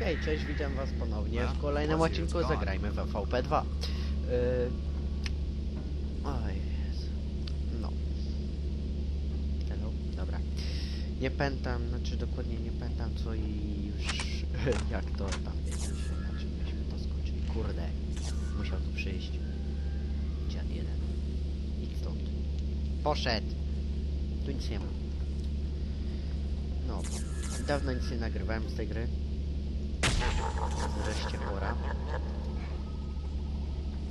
Okej, cześć, witam was ponownie No, w kolejnym odcinku? Zagrajmy w VP2. Yy... Oj, Jezu. No. Hello, dobra. Nie pamiętam, znaczy dokładnie nie pamiętam co i już jak to tam wiecie, się, na czym myśmy to skończyli. Kurde, musiał tu przyjść. Dziad jeden. Idź stąd. Poszedł! Tu nic nie ma. No, dawno nic nie nagrywałem z tej gry. Wreszcie pora.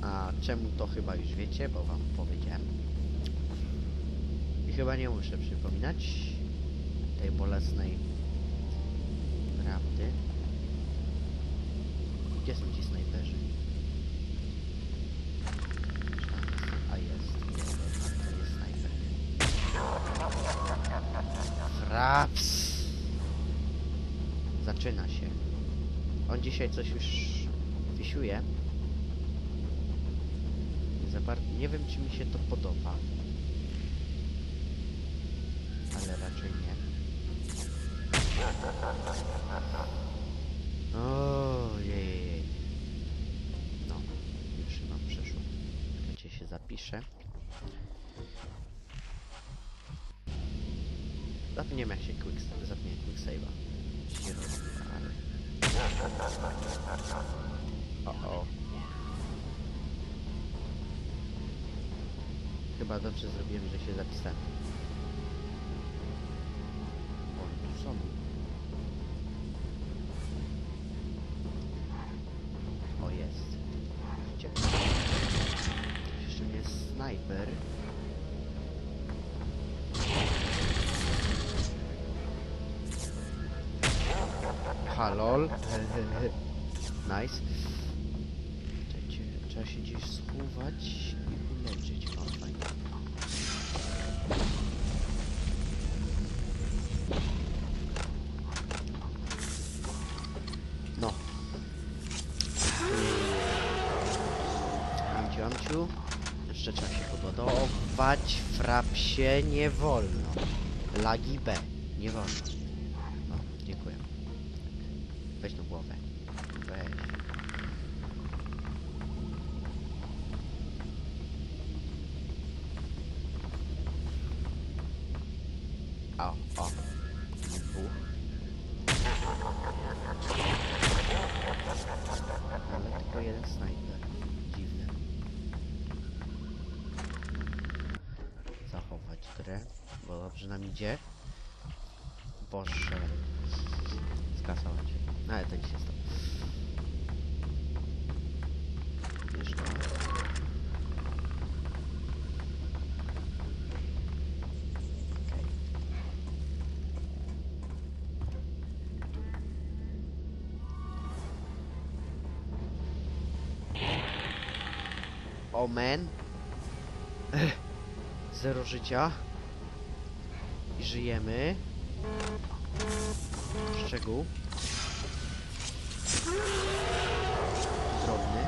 A czemu to chyba już wiecie, bo wam powiedziałem. I chyba nie muszę przypominać tej bolesnej prawdy. Gdzie są ci snajperzy? A jest, jest, to jest snajper. Fraps! Zaczyna się. On dzisiaj coś już wisiuje. Nie wiem czy mi się to podoba. Ale raczej nie. Ojej. No, już mam przeszło. Czekajcie się zapiszę. Zapomniałem jak się quick, zapomniałem quick save'a. Się robi, ale... O. Chyba dobrze zrobiłem, że się zapisałem. Nice. Czekajcie, trzeba się gdzieś schować i uleczyć. O, fajnie. No. Amciu, amciu. Jeszcze trzeba się podładować. Frapsie nie wolno. Lagi B. Nie wolno. No, dziękuję. Weź tą głowę. Weź. O, o. Dwóch. Ale tylko jeden snajper. Dziwne. Zachować grę, bo dobrze nam idzie. Boże. Skasować. No ale to nic się stało. Okej. Omen. Ech. Zero życia. I żyjemy. Szczegół. Drobny.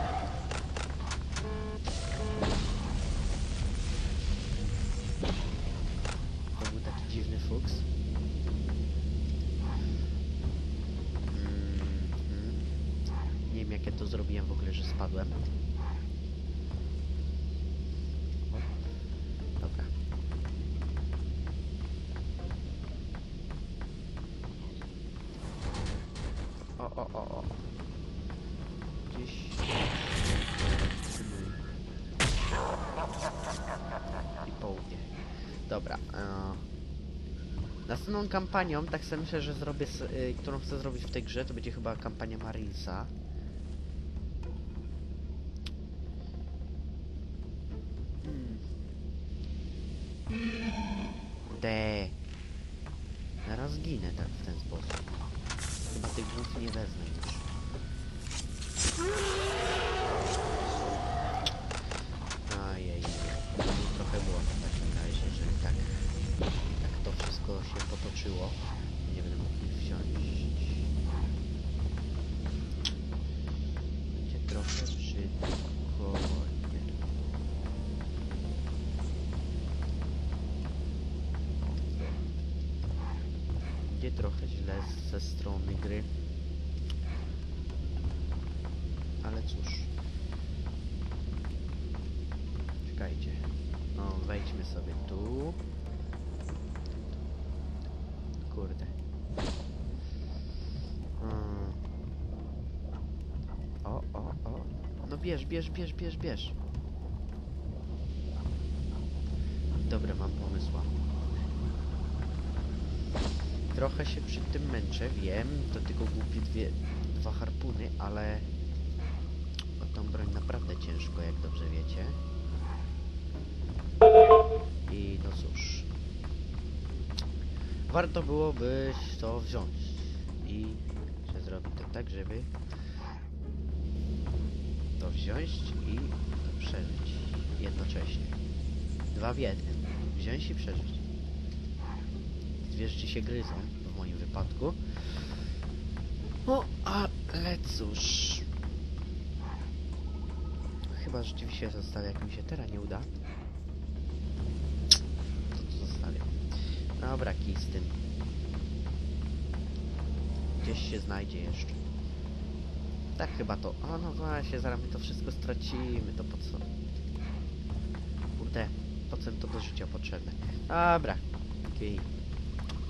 To był taki dziwny fuks. Mhm. Nie wiem jak ja to zrobiłem w ogóle, że spadłem. Kampanią, tak sobie myślę, że zrobię, y, którą chcę zrobić w tej grze, to będzie chyba kampania Marinesa. Hmm. De. Zaraz ginę tak w ten sposób. Chyba tych głów nie wezmę już. Bierz, bierz, bierz, bierz, bierz. Dobra, mam pomysła. Trochę się przy tym męczę, wiem, to tylko głupie dwie, dwa harpuny, ale o tą broń naprawdę ciężko, jak dobrze wiecie. I no cóż, warto byłoby to wziąć i że zrobić to tak, żeby wziąć i przeżyć jednocześnie. Dwa w jednym. Wziąć i przeżyć. Dwie rzeczy się gryzą, w moim wypadku. No, ale cóż. Chyba rzeczywiście zostawię, jak mi się teraz nie uda. To to zostawię. Dobra, kij z tym. Gdzieś się znajdzie jeszcze. Tak chyba to. O no właśnie, zaraz my to wszystko stracimy, to po co? Kurde, po co to do życia potrzebne? Dobra, okej.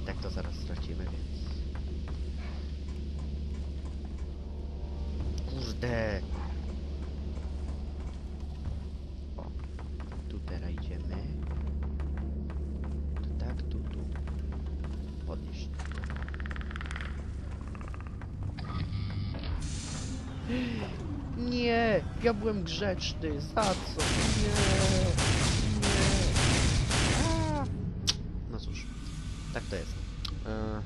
Tak to zaraz stracimy, więc... Nie, ja byłem grzeczny. Za co? Nie, nie. A. No cóż, tak to jest. E...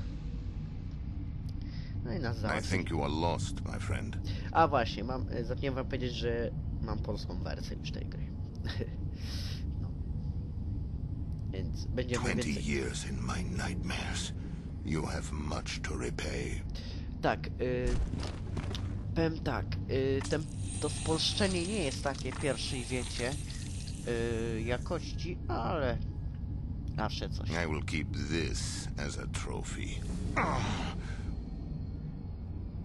No i nas I think you are lost, my friend. A właśnie, mam, e, zapomniałem wam powiedzieć, że mam polską wersję już tej gry. no. Więc będziemy Twenty więcej... years in my nightmares. You have much to repay. Tak, y, powiem tak, y, ten, to spolszczenie nie jest takie pierwszej, wiecie, y, jakości, ale zawsze coś. I will keep this as a trophy.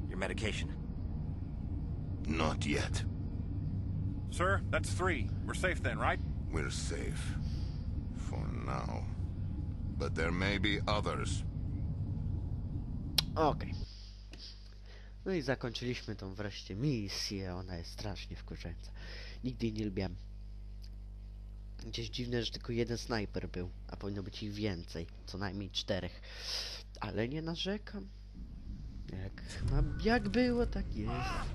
Your medication. Not yet. Sir, that's three. We're safe then, right? We're safe. For now. But there may be others. Okej. No i zakończyliśmy tą wreszcie misję, ona jest strasznie wkurzająca. Nigdy jej nie lubiłem. Gdzieś dziwne, że tylko jeden snajper był, a powinno być ich więcej, co najmniej czterech. Ale nie narzekam. Jak, jak było, tak jest.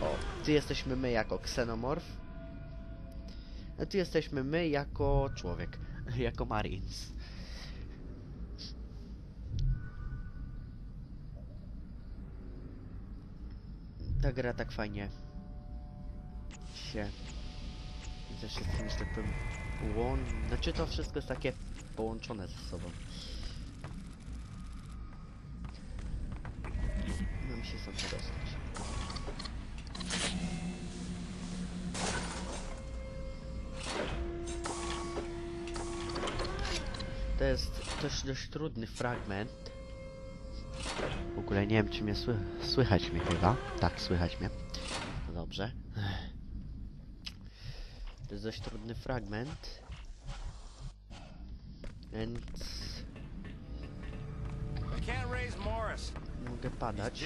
O, tu jesteśmy my jako ksenomorf. A tu jesteśmy my jako człowiek, jako marines. Ta gra tak fajnie się ze wszystkim, że tak powiem, łączy. Znaczy to wszystko jest takie połączone ze sobą. Mam się sam dostać. To jest też dość trudny fragment. W ogóle nie wiem, czy mnie sły słychać mnie chyba. Tak, słychać mnie. No dobrze. To jest dość trudny fragment. Więc mogę padać.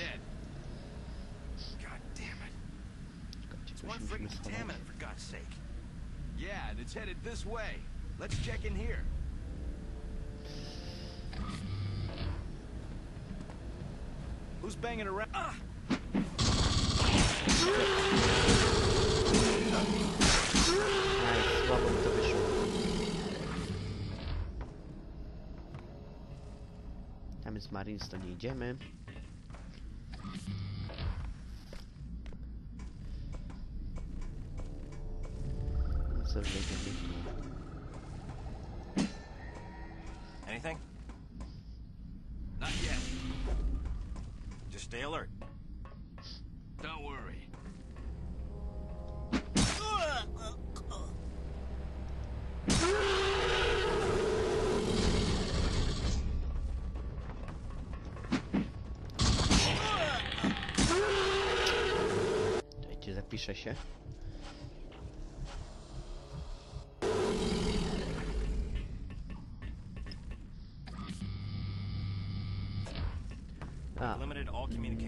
Yeah, and it's headed this way. Let's check in here. Who's banging around? Ah! Tam jest Marines, to nie idziemy. Stay alert. Don't worry. Czekajcie, zapiszę się.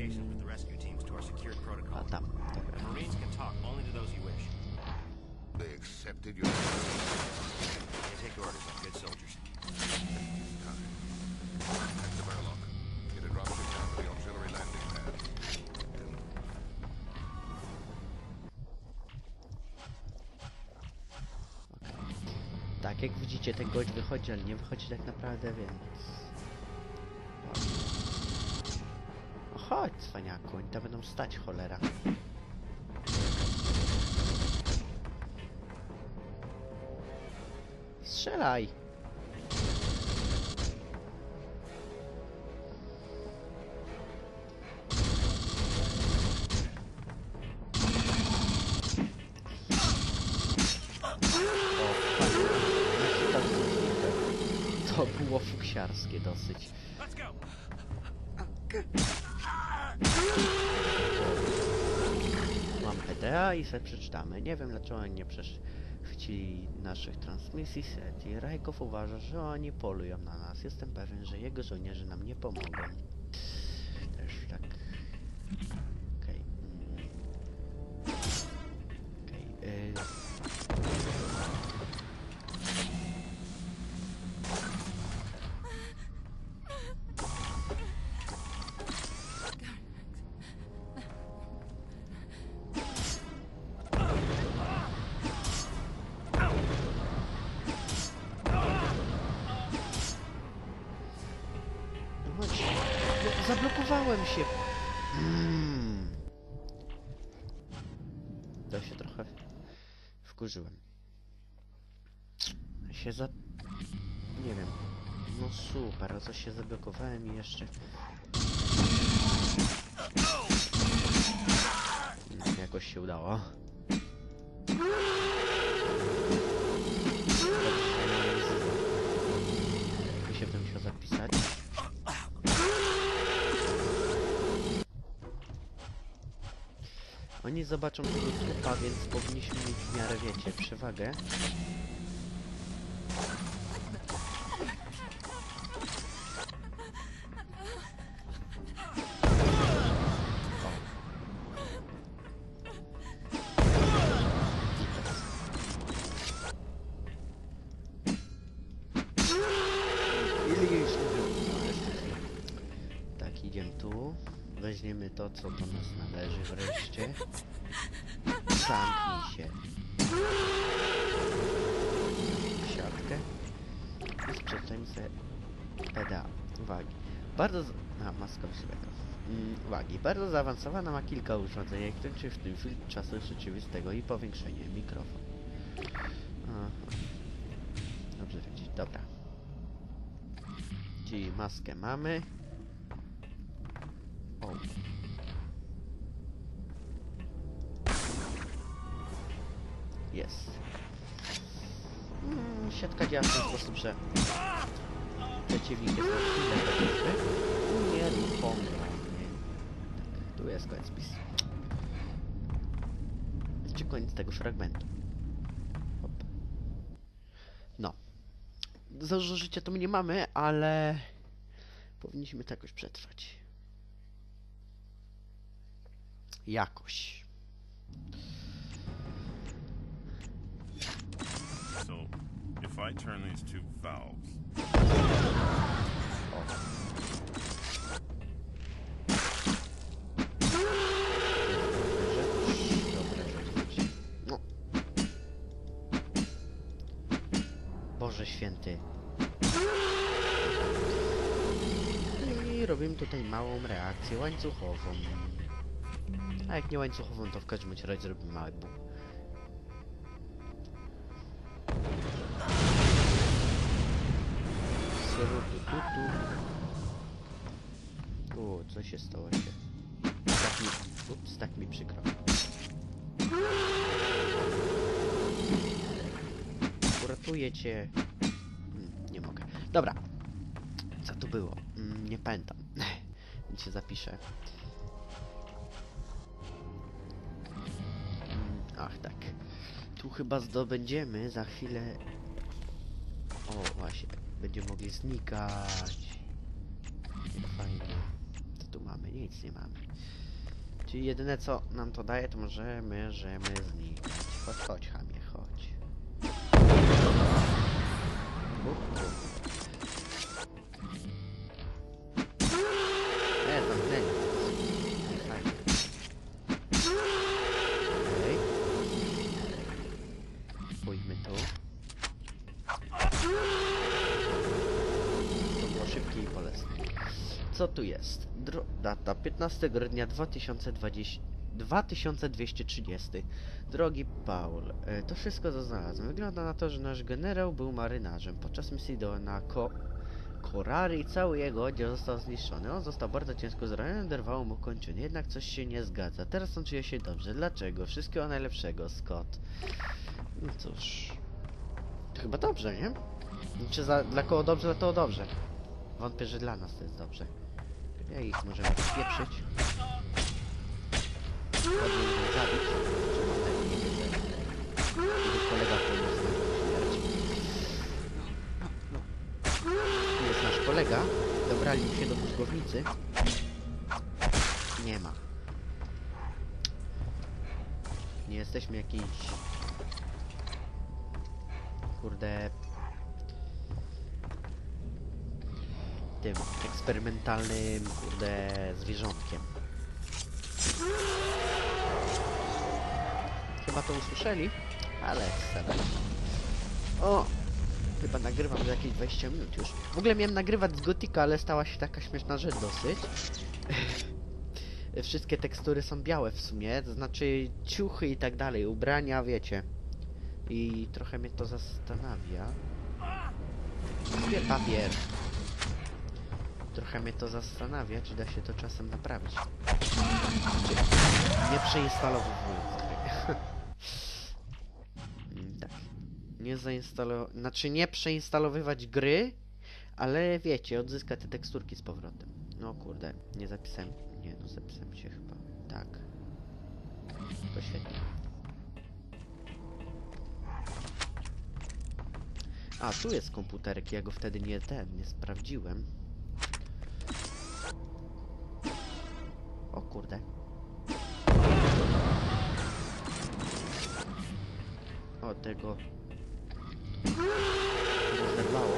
All communications with the rescue teams to our secured protocol. tam. Dobra. Marines can talk only to those you wish. They accepted your They take orders like good soldiers. time. The airlock. Get a dropship down to the auxiliary landing pad. Tak, jak widzicie, ten gość wychodzi, ale nie wychodzi tak naprawdę, więc... chodź, cwaniaku, oni tam będą stać, cholera. Strzelaj! To było fuksiarskie dosyć. I se przeczytamy. Nie wiem dlaczego oni nie przechwycili naszych transmisji. Seti Rajkow uważa, że oni polują na nas. Jestem pewien, że jego żołnierze nam nie pomogą. Zablokowałem się. Mm. To się trochę wkurzyłem. Się za... Nie wiem. No super, co się zablokowałem i jeszcze... Mm, Jakoś się udało. Dobrze, że nie nazywa. Jak się w tym musiał zapisać. Oni zobaczą tego trupa, więc powinniśmy mieć w miarę, wiecie, przewagę. Co do nas należy wreszcie. Zamknij się. Siatkę. I sprzedajmy sobie PDA. Uwagi. Bardzo... Z... A, maska wzroku. Mm, uwagi. Bardzo zaawansowana ma kilka urządzeń, jak kończy w tym filtr czasu rzeczywistego i powiększenie mikrofon. Aha. Dobrze wiedzieć. Dobra. Czyli maskę mamy. Jest. Mm, siatka działa w ten sposób, że przeciwnik jest nieruchomy. Tak, tu jest koniec spisu. Czy koniec tego fragmentu. Hop. No. Za dużo życia to my nie mamy, ale powinniśmy to jakoś przetrwać. Jakoś. I turn these two valves. No. Boże święty. I robimy tutaj małą reakcję łańcuchową. A jak nie łańcuchową, to w każdym razie zrobimy mały bum. Syrutututu. O, co się stało się? Tak mi... Ups, tak mi przykro. Uratuję cię. Mm, Nie mogę. Dobra. Co tu było? Mm, Nie pamiętam. Więc się zapiszę. Mm, Ach, tak. Tu chyba zdobędziemy za chwilę... O, właśnie. Będziemy mogli znikać. Fajnie. Co tu nic nie mamy. Czyli jedyne co nam to daje, to możemy, możemy znikać. Chodź, chodź, chamie, chodź. Data 15 grudnia 2020 2230. Drogi Paul, e, to wszystko co znalazłem. Wygląda na to, że nasz generał był marynarzem. Podczas misji do na Ko Korary cały jego oddział został zniszczony. On został bardzo ciężko zraniony, oderwało mu kończynę. Jednak coś się nie zgadza. Teraz on czuje się dobrze. Dlaczego? Wszystkiego najlepszego, Scott. No cóż... To chyba dobrze, nie? Czy za, dla kogo dobrze, kogo dobrze. Wątpię, że dla nas to jest dobrze. Jak ich możemy spieprzyć? Ich zabić. On tak nie wie, że jego kolega śmierć? No, no. Tu jest nasz kolega. Dobrali się do mózgownicy. Nie ma. Nie jesteśmy jakiś... Kurde... Tym eksperymentalnym, kurde, zwierzątkiem. Chyba to usłyszeli, ale sada. O! Chyba nagrywam za jakieś 20 minut już. W ogóle miałem nagrywać z Gotika, ale stała się taka śmieszna rzecz dosyć. Wszystkie tekstury są białe w sumie, to znaczy ciuchy i tak dalej, ubrania, wiecie. I trochę mnie to zastanawia. Kupię papier. Trochę mnie to zastanawia, czy da się to czasem naprawić. Nie przeinstalowując gry. Mm, tak. Nie zainstalować... Znaczy nie przeinstalowywać gry, ale wiecie, odzyskać te teksturki z powrotem. No kurde, nie zapisałem... Nie, no zapisałem się chyba. Tak. To świetnie. A, tu jest komputerek, ja go wtedy nie ten, nie sprawdziłem. O kurde. O, tego... Rozerwało.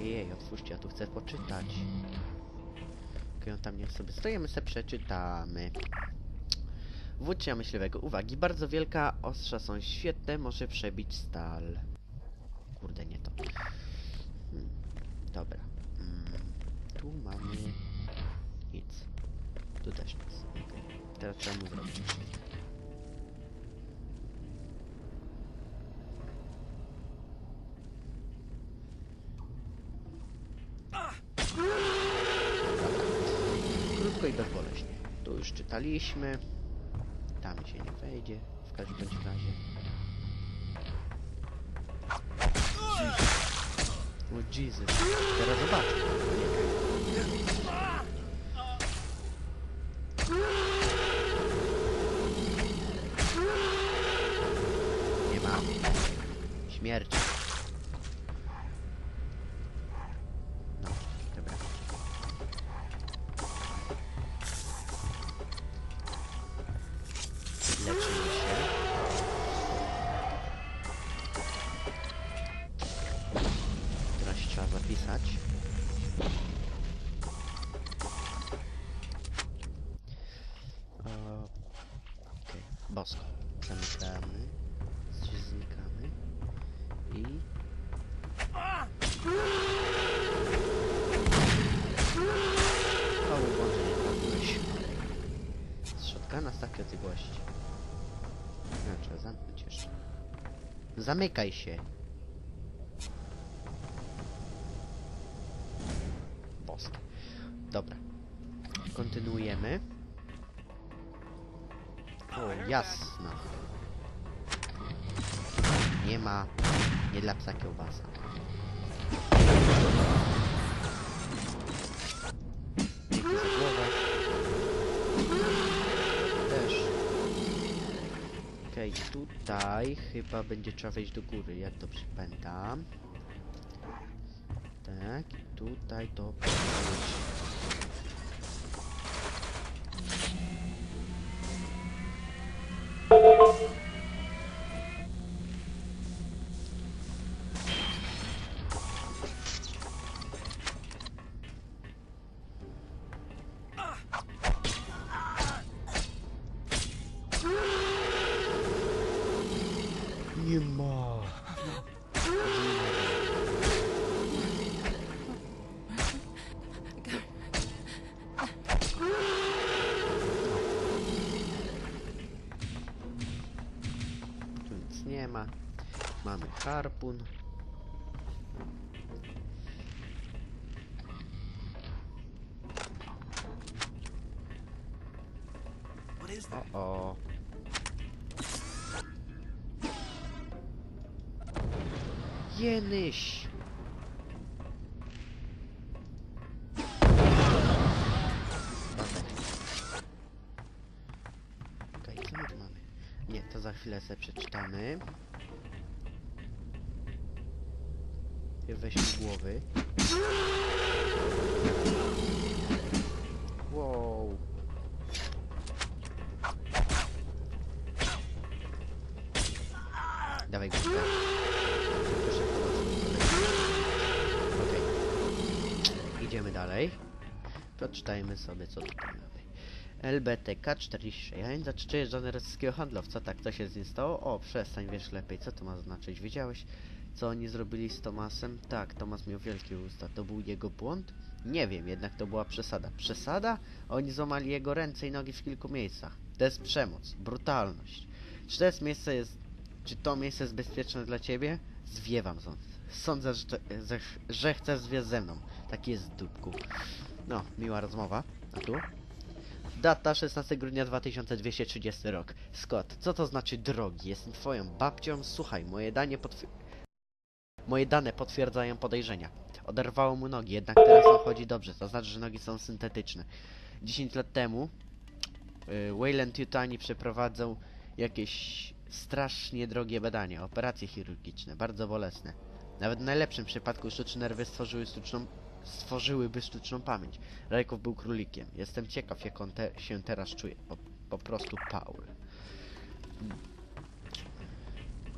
Jej, otwórzcie, ja tu chcę poczytać. Okej, on tam niech sobie stoimy, sobie przeczytamy. Wódcia myśliwego. Uwagi, bardzo wielka, ostrza są świetne, może przebić stal. Kurde, nie to. Hmm, dobra. Tu mamy nic. Tu też nic. Okej. Teraz trzeba mu zrobić. Krótko i bezboleśnie. Tu już czytaliśmy. Tam się nie wejdzie. W każdym razie. O Jesus. Teraz zobaczę. Nie ma. Śmierć. Z takiej odległości. No, trzeba zamknąć jeszcze. Zamykaj się. Bosk. Dobra. Kontynuujemy. O, jasna. Nie ma. Nie dla psa kiełbasa. Dzięki za głowę. Też. Okej, tutaj chyba będzie trzeba wejść do góry, jak dobrze pamiętam. Tak, tutaj to. Nie harpun. O o. Jenyś. Mamy? Nie, to za chwilę sobie przeczytamy. Nie Weźmy głowy. Wow. Dawaj Okej. Idziemy dalej. Przeczytajmy sobie, co tutaj mamy. LBTK 46 zaczytujesz rosyjskiego handlowca. Tak, co się z nim stało? O, przestań, wiesz lepiej, co to ma znaczyć. Wiedziałeś, co oni zrobili z Tomasem? Tak, Tomas miał wielkie usta. To był jego błąd? Nie wiem, jednak to była przesada. Przesada? Oni złamali jego ręce i nogi w kilku miejscach. To jest przemoc, brutalność. Czy to jest miejsce jest... Czy to miejsce jest bezpieczne dla ciebie? Zwiewam sąd. Sądzę, że, że, że chcesz zwieć ze mną. Taki jest dupku. No, miła rozmowa. A tu? Data 16 grudnia 2230 rok. Scott, co to znaczy drogi? Jestem twoją babcią. Słuchaj, moje dane potwier... Moje dane potwierdzają podejrzenia. Oderwało mu nogi, jednak teraz on chodzi dobrze. To znaczy, że nogi są syntetyczne. 10 lat temu y, Wayland Yutani przeprowadzał jakieś strasznie drogie badania, operacje chirurgiczne, bardzo bolesne. Nawet w najlepszym przypadku sztuczne nerwy stworzyły sztuczną, stworzyłyby sztuczną pamięć. Rajkow był królikiem. Jestem ciekaw, jak on te, się teraz czuje. Po, po prostu Paul.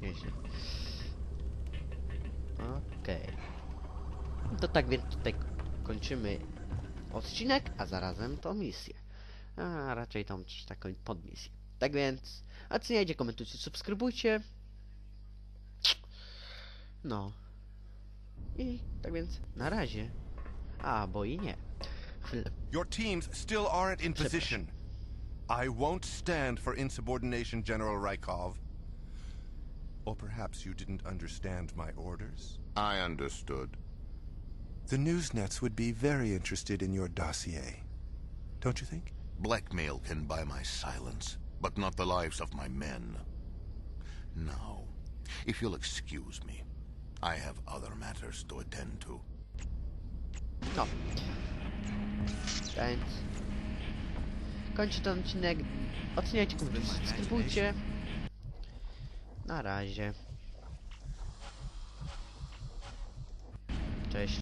Nieźle. Okej. To tak więc tutaj kończymy odcinek, a zarazem tą misję. A raczej tą taką podmisję. Tak więc oceniajcie, komentujcie, subskrybujcie. No. I tak więc na razie. A, bo i nie. Your teams still aren't in position. I won't stand for insubordination, General Rykov. Or perhaps you didn't understand my orders? I understood. The Newsnets would be very interested in your dossier. Don't you think? Blackmail can buy my silence, but not the lives of my men. Now, if you'll excuse me, I have other matters to attend to. No. Więc... Kończę ten odcinek. Oceniajcie, subskrybujcie. Na razie.